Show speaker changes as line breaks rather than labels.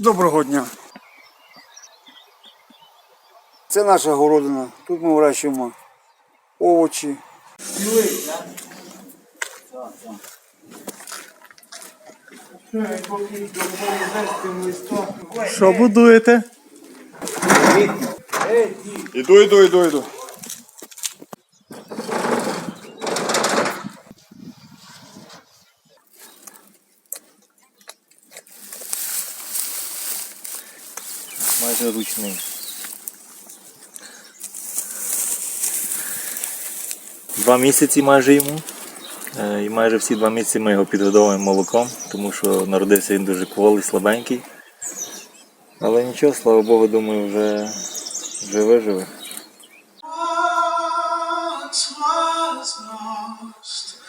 Доброго дня. Це наша городина. Тут ми вирощуємо овочі.
Що будуєте?
Іду, іду, іду, іду.
майже ручний. Два місяці майже йому. Е, і майже всі два місяці ми його підгодовуємо молоком, тому що народився він дуже кволий, слабенький. Але нічого, слава Богу, думаю, вже, вже виживе. lost.